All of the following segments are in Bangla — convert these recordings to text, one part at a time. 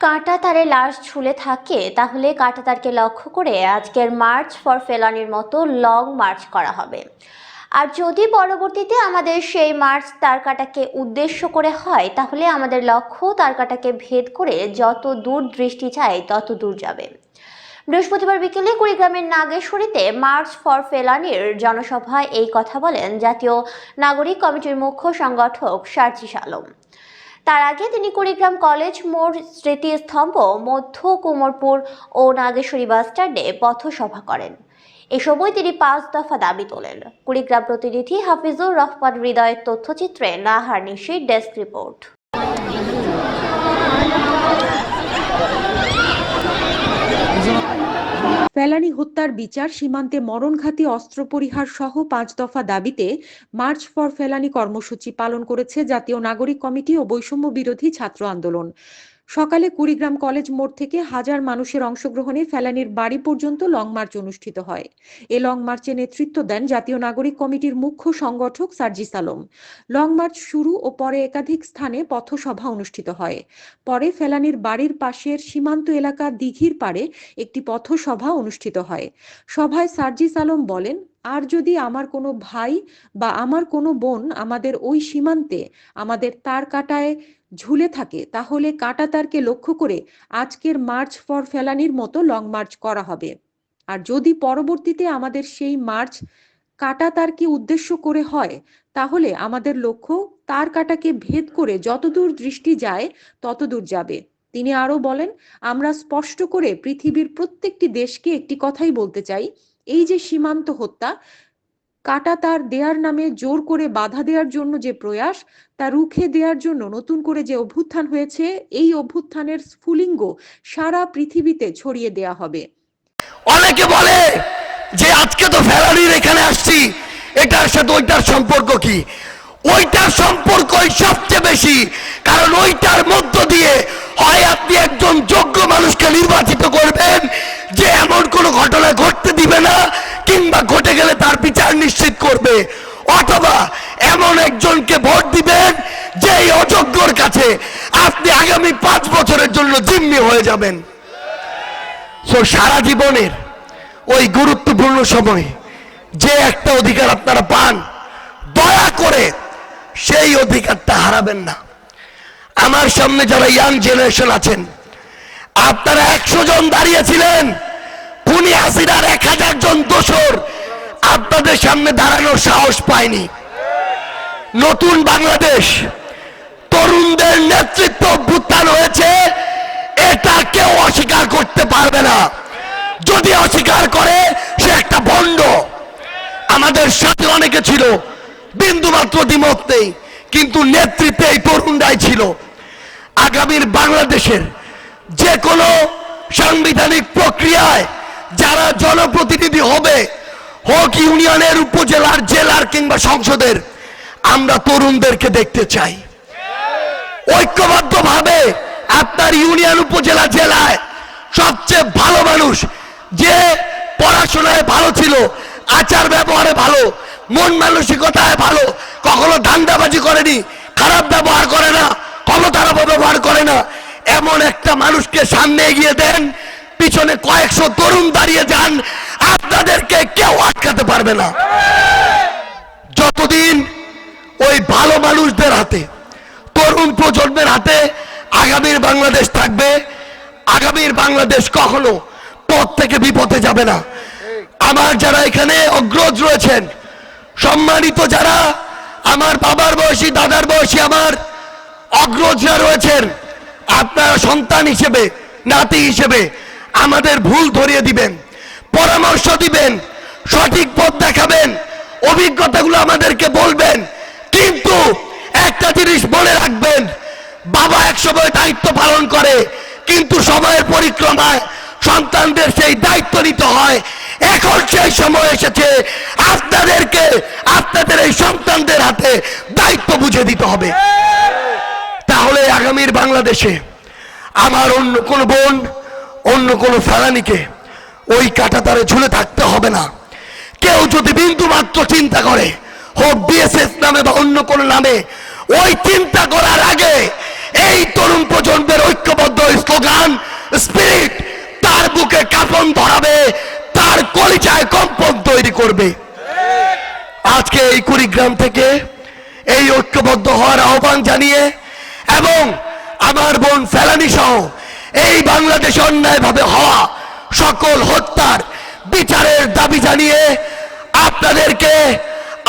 কাঁটা তারে লাশ ঝুলে থাকে, তাহলে কাঁটা তারকে লক্ষ্য করে আজকের মার্চ ফর ফেলানির মতো লং মার্চ করা হবে। আর যদি পরবর্তীতে আমাদের সেই মার্চ তারকাটাকে উদ্দেশ্য করে হয়, তাহলে আমাদের লক্ষ্য তারকাটাকে ভেদ করে যত দূর দৃষ্টি চায় তত দূর যাবে। বৃহস্পতিবার বিকেলে কুড়িগ্রামের নাগেশ্বরীতে মার্চ ফর ফেলানির জনসভায় এই কথা বলেন জাতীয় নাগরিক কমিটির মুখ্য সংগঠক সার্জিস আলম। তার আগে তিনি কুড়িগ্রাম কলেজ মোড় স্মৃতিস্তম্ভ, মধ্য কুমোরপুর ও নাগেশ্বরী বাস স্ট্যান্ডে পথসভা করেন। এ সময় তিনি পাঁচ দফা দাবি তোলেন। কুড়িগ্রাম প্রতিনিধি হাফিজুর রহমান হৃদয়ের তথ্যচিত্রে নাহার নিশির ডেস্ক রিপোর্ট। ফেলানি হত্যার বিচার, সীমান্তে মরণঘাতী অস্ত্র পরিহার সহ পাঁচ দফা দাবিতে মার্চ ফর ফেলানি কর্মসূচি পালন করেছে জাতীয় নাগরিক কমিটি ও বৈষম্য বিরোধী ছাত্র আন্দোলন। সকালে কুড়িগ্রাম কলেজ মোড় থেকে হাজার মানুষের অংশগ্রহণে ফেলানির বাড়ি পর্যন্ত লং মার্চ অনুষ্ঠিত হয়। এ লং মার্চে নেতৃত্ব দেন জাতীয় নাগরিক কমিটির মুখ্য সংগঠক সার্জিস আলম। লং মার্চ শুরু ও পরে একাধিক স্থানে পথসভা অনুষ্ঠিত হয়। পরে ফেলানির বাড়ির পাশের সীমান্ত এলাকা দিঘির পাড়ে একটি পথসভা অনুষ্ঠিত হয়। সভায় সার্জিস আলম বলেন আর যদি আমার কোনো ভাই বা আমার কোনো বোন আমাদের ওই সীমান্তে আমাদের তার কাটায় ঝুলে থাকে, তাহলে কাটা তারকে লক্ষ্য করে আজকের মার্চ ফর ফেলানির মতো লং মার্চ করা হবে। আর যদি পরবর্তীতে আমাদের সেই মার্চ কাটা তারকে উদ্দেশ্য করে হয়, তাহলে আমাদের লক্ষ্য তার কাটাকে ভেদ করে যতদূর দৃষ্টি যায় ততদূর যাবে। তিনি আরও বলেন, আমরা স্পষ্ট করে পৃথিবীর প্রত্যেকটি দেশকে একটি কথাই বলতে চাই এই যে সীমান্ত হত্যা, কাটা তার দেয়ার নামে জোর করে বাধা দেওয়ার জন্য যে প্রয়াস, তা রুখে দেওয়ার জন্য নতুন করে যে অভ্যুত্থান হয়েছে, এই অভ্যুত্থানের স্ফুলিঙ্গ সারা পৃথিবীতে ছড়িয়ে দেয়া হবে। অনেকে বলে যে আজকে তো ফেরারির এখানে আসছি, এটার সাথে ওইটার সম্পর্ক কি? ওইটার সম্পর্কই সবচেয়ে বেশি, কারণ ওইটার মধ্য দিয়ে হয় আপনি একজন যোগ্য মানুষকে নির্বাচিত করবেন যে এমন কোনো ঘটনা ঘটতে দিবে না, কিংবা ঘটে গেলে তার বিচার নিশ্চিত করবে। অথবা এমন একজনকে ভোট দিবেন যে অযোগ্যর কাছে আপনি আগামী পাঁচ বছরের জন্য জিম্মি হয়ে যাবেন। সো সারা জীবনের ওই গুরুত্বপূর্ণ সময়ে যে একটা অধিকার আপনারা পান, দয়া করে সেই অধিকারটা হারাবেন না। আমার সামনে যারা ইয়াং জেনারেশন আছেন আপনারা একশো জন দাঁড়িয়েছিলেন। খুনি হাসিনার এক হাজার জন দোসর আপনাদের সামনে দাঁড়ানোর সাহস পায়নি নতুন বাংলাদেশ, তরুণদের নেতৃত্ব অভ্যুত্থান হয়েছে। এটা কেউ অস্বীকার করতে পারবে না। যদি অস্বীকার করে, সে একটা ভণ্ড। আমাদের সাথে অনেকে ছিল বিন্দু মাত্র দ্বিমত নেই, কিন্তু নেতৃত্বে এই তরুণরাই ছিল। আগামীর বাংলাদেশের সাংবিধানিক প্রক্রিয়ায় যারা জনপ্রতিনিধি হবে, হোক ইউনিয়নের, উপজেলার, জেলার কিংবা সংসদের, আমরা তরুণদেরকে দেখতে চাই। ঐক্যবদ্ধভাবে আপনার ইউনিয়ন, উপজেলা, জেলায় সবচেয়ে ভালো মানুষ যে পড়াশোনায় ভালো ছিল, আচার ব্যবহারে ভালো, মন মানসিকতায় ভালো, কখনো ধান্দাবাজি করেনি, খারাপ ব্যবহার করে না, ক্ষমতার ব্যবহার করে না এমন একটা মানুষকে সামনে এগিয়ে দেন, পিছনে কয়েকশো তরুণ দাঁড়িয়ে যান, আপনাদেরকে কেউ আটকাতে পারবে না। যতদিন ওই ভালো মানুষদের হাতে, তরুণ প্রজন্মের হাতে আগামীর বাংলাদেশ থাকবে, আগামীর বাংলাদেশ কখনো পথ থেকে বিপথে যাবে না। আমার যারা এখানে অগ্রজ রয়েছেন, সম্মানিত যারা, আমার বাবার বয়সী, দাদার বয়সী, আমার অগ্রজরা রয়েছেন আপনারা সন্তান হিসেবে, নাতি হিসেবে আমাদের ভুল ধরিয়ে দিবেন, পরামর্শ দিবেন, সঠিক পথ দেখাবেন, অভিজ্ঞতাগুলো আমাদেরকে বলবেন, কিন্তু একটা জিনিস মনে রাখবেন, বাবা এক সময় দায়িত্ব পালন করে, কিন্তু সময়ের পরিক্রমায় সন্তানদের সেই দায়িত্ব নিতে হয়। এখন সেই সময় এসেছে, আপনাদেরকে, আপনাদের এই সন্তানদের হাতে দায়িত্ব বুঝে দিতে হবে। তাহলে আগামীর বাংলাদেশে আমার অন্য কোনো বোন, অন্য কোনো ফেলানিকে ওই কাটাতারে ঝুলে থাকতে হবে না। কেউ যদি বিন্দু মাত্র চিন্তা করে, হোক বিএসএস নামে বা অন্য কোনো নামে, ওই চিন্তা করার আগে এই তরুণ প্রজন্মের ঐক্যবদ্ধ স্লোগান স্পিরিট তার বুকে কাপন ধরাবে, তার কলিচায় কম্পন তৈরি করবে। আজকে এই কুড়িগ্রাম থেকে এই ঐক্যবদ্ধ হওয়ার আহ্বান জানিয়ে ফেলানি সহ এই বাংলাদেশে অন্যায়ভাবে হওয়া সকল হত্যার বিচারের দাবি জানিয়ে আপনাদেরকে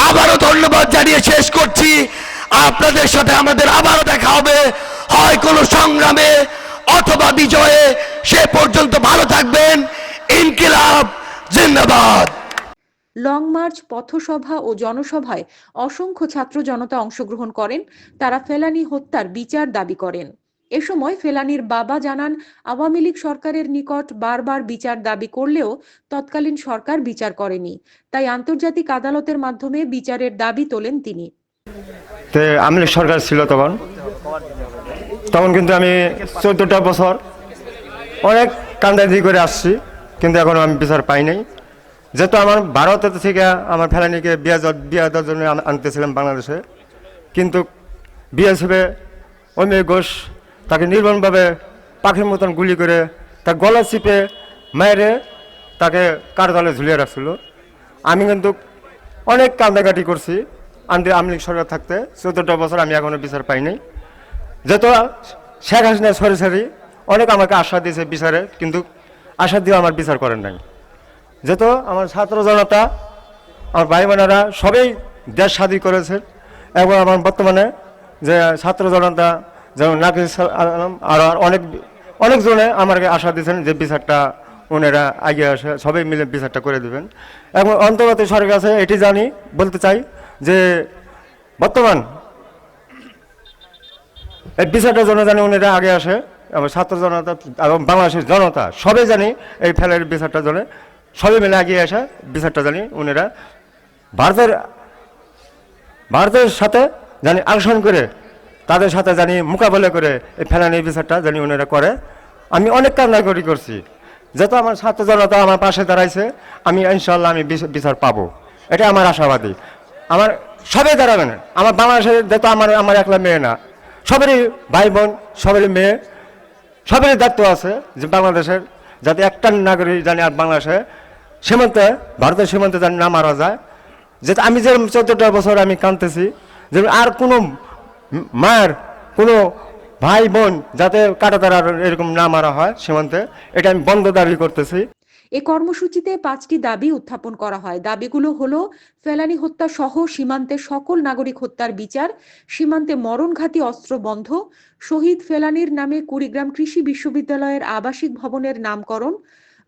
আবারও ধন্যবাদ জানিয়ে শেষ করছি। আপনাদের সাথে আমাদের আবারও দেখা হবে। হয় কোনো সংগ্রামে অথবা বিজয়ে, সে পর্যন্ত ভালো থাকবেন। ইনকিলাব, জিন্দাবাদ। লং মার্চ পথসভা ও জনসভায় অসংখ্য ছাত্র জনতা অংশগ্রহণ করেন। তারা ফেলানি হত্যার বিচার দাবি করেন। এ সময় ফেলানির বাবা জানান, আওয়ামী লীগ সরকারের নিকট বারবার বিচার দাবি করলেও তৎকালীন সরকার বিচার করেনি। তাই আন্তর্জাতিক আদালতের মাধ্যমে বিচারের দাবি তোলেন তিনি। তে আমলি সরকার ছিল তখন। তখন কিন্তু আমি চোদ্দোটা বছর অনেক কান্দাদি করে আসছি, কিন্তু এখনও আমি বিচার পাই নাই। যেহেতু আমার ভারত থেকে আমার ফেলানিকে বিয়া জ- বিয়া জন্য আনতেছিলাম বাংলাদেশে, কিন্তু বিএসএফে অমিয় ঘোষ তাকে নির্মমভাবে পাখির মতন গুলি করে তার গলা চিপে মায়েরে তাকে কারতলে ঝুলিয়ে রাখছিল। আমি কিন্তু অনেক কান্দাকাটি করছি। আমি আমলিক সরকার থাকতে চোদ্দটা বছর আমি এখনও বিচার পাইনি। যেহেতু শেখ হাসিনা সরি সরি অনেক আমাকে আশা দিয়েছে বিচারে, কিন্তু আশা দিয়ে আমার বিচার করেন নাই। যেহেতু আমার ছাত্র জনতা, আমার ভাই বোনেরা সবাই দেশ স্বাধীন করেছেন এবং আমার বর্তমানে যে ছাত্র জনতা যেমন নাকিস আলম আর অনেক, অনেকজনে আমাকে আশা দিয়েছেন যে বিচারটা ওনারা আগে আসে, সবাই মিলে বিচারটা করে দিবেন। এবং অন্তর্গত সরকার কাছে এটি জানি, বলতে চাই যে বর্তমান এই বিচারটা জন্য জানি ওনারা আগে আসে আমার ছাত্র জনতা এবং বাংলাদেশের জনতা, সবাই জানি এই ফেলের বিচারটা জন্য সবাই মিলে এগিয়ে আসে, বিচারটা জানি ওনারা ভারতের ভারতের সাথে জানি আলোচনা করে তাদের সাথে জানি মোকাবেলা করে এই ফেলানির বিচারটা জানি ওনারা করে। আমি অনেক কান্নাকড়ি করছি। যেহেতু আমার ছাত্র জনতা আমার পাশে দাঁড়াইছে, আমি ইনশাল্লাহ আমি বিচার পাবো। এটা আমার আশাবাদী। আমার সবাই দাঁড়াবেন আমার বাংলাদেশের যেহেতু আমার আমার একলা মেয়ে না। সবারই ভাই বোন সবারই মেয়ে, সবারই দায়িত্ব আছে যে বাংলাদেশের যাতে একটা নাগরিক জানি আর বাংলাদেশে সীমান্তে ভারতের সীমান্তে জানি না মারা যায়। যেটা আমি যে চোদ্দটা বছর আমি কাঁদতেছি যে আর কোনো ম- মায়ের কোনো ভাই বোন যাতে কাটাতার এরকম না মারা হয় সীমান্তে, এটা আমি বন্ধ দাবি করতেছি। এ কর্মসূচিতে পাঁচটি দাবি উত্থাপন করা হয়। দাবিগুলো হলো, ফেলানি হত্যা সহ সীমান্তে সকল নাগরিক হত্যার বিচার, সীমান্তে মরণঘাতী অস্ত্র বন্ধ, শহীদ ফেলানির নামে কুড়িগ্রাম কৃষি বিশ্ববিদ্যালয়ের আবাসিক ভবনের নামকরণ,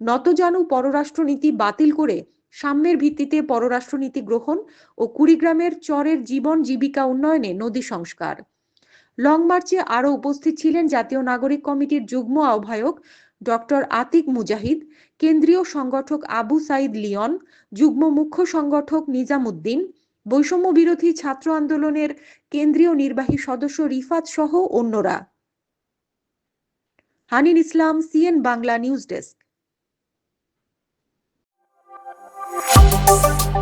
নতজানু পররাষ্ট্রনীতি বাতিল করে সাম্যের ভিত্তিতে পররাষ্ট্রনীতি গ্রহণ ও কুড়িগ্রামের চরের জীবন জীবিকা উন্নয়নে নদী সংস্কার। লং মার্চে আরও উপস্থিত ছিলেন জাতীয় নাগরিক কমিটির যুগ্ম আহ্বায়ক ডক্টর আতিক মুজাহিদ, কেন্দ্রীয় সংগঠক আবু সাইদ লিয়ন যুগ্ম মুখ্য সংগঠক নিজামুদ্দিন বৈষম্য বিরোধী ছাত্র আন্দোলনের কেন্দ্রীয় নির্বাহী সদস্য রিফাত সহ অন্যরা। Hanin Islam, CN Bangla news desk. Bye.